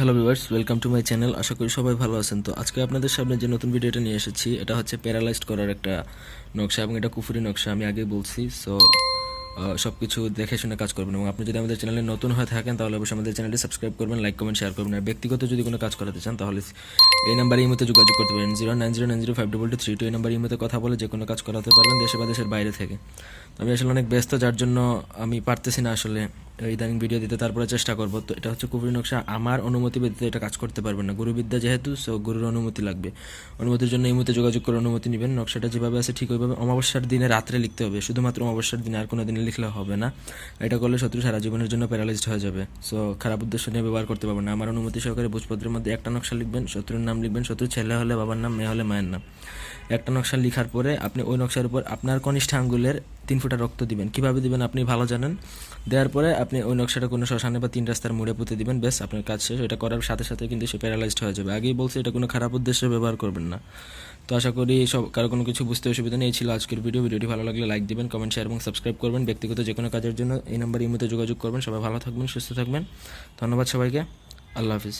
Hello viewers welcome to my channel আশা করি সবাই ভালো আছেন। তো আজকে আপনাদের সামনে যে নতুন ভিডিওটা নিয়ে এসেছি, এটা হচ্ছে প্যারালাইজড করার একটা নকশা এবং এটা কুফুরি নকশা, আমি আগেই বলছি। সো সব কিছু দেখে শুনে কাজ করবেন এবং আপনি যদি আমাদের চ্যানেলে নতুন হয়ে থাকেন, তাহলে অবশ্যই আমাদের চ্যানেলটি সাবস্ক্রাইব করবেন লাইক কমেন্ট শেয়ার করবেন। আর ব্যক্তিগত যদি কোনো কাজ করাতে চান, তাহলে এই নাম্বারে ইমোতে যোগাযোগ করতে পারেন। Zero nine zero nine zero five double two three two এই নাম্বার ইমোতে কথা বলে যে কোনো কাজ করাতে পারবেন, দেশে বা দেশের বাইরে থেকে। আমি আসলে অনেক ব্যস্ত, যার জন্য আমি পারতেছি না আসলে ইদানিং ভিডিও দিতে তারপরে চেষ্টা করব। তো এটা হচ্ছে কুফরি নকশা। আমার অনুমতি ব্যতীত এটা কাজ করতে পারবেন না। গুরুবিদ্যা যেহেতু সো গুরুর অনুমতি লাগবে। অনুমতির জন্য এই মুহূর্তে যোগাযোগ করে অনুমতি নেবেন। নকশাটা যেভাবে আছে ঠিক ওইভাবে অমাবস্যার দিনে রাত্রে লিখতে হবে। শুধুমাত্র অমাবস্যার দিনে আর কোনো দিনে লিখলে হবে না। এটা করলে শত্রু সারা জীবনের জন্য প্যারালাইজড হয়ে যাবে। সো খারাপ উদ্দেশ্য নিয়ে ব্যবহার করতে পারবেন না। আমার অনুমতি সহকারে ভোজপত্রের মধ্যে একটা নকশা লিখবেন, শত্রুর নাম লিখবেন, শত্রু ছেলে হলে, বাবার নাম, মেয়ে হলে, মায়ের নাম। একটা নকশা লিখার পরে আপনি ওই নকশার উপর আপনার কনিষ্ঠ আঙ্গুলের তিন ফুটা রক্ত দিবেন। কীভাবে দিবেন আপনি ভালো জানেন? দেওয়ার পরে আপনি ওই নকশাটা কোনো শ্মশানে বা তিন রাস্তার মোড়ে পুঁতে দিবেন বেশ আপনার কাজ শেষ। এটা করার সাথে সাথে কিন্তু সে প্যারালাইজড হয়ে যাবে। আগেই বলছি, এটা কোনো খারাপ উদ্দেশ্যে ব্যবহার করবেন না। তো আশা করি সব, কারও কোনো কিছু বুঝতে অসুবিধা নেই। ছিল আজকের ভিডিও ভিডিওটি ভালো লাগলে লাইক দিবেন কমেন্ট শেয়ার এবং সাবস্ক্রাইব করবেন। ব্যক্তিগত যে কোনো কাজের জন্য এই নাম্বার ইমোতে যোগাযোগ করবেন। সবাই ভালো থাকবেন, সুস্থ থাকবেন। ধন্যবাদ সবাইকে। আল্লাহ হাফিজ।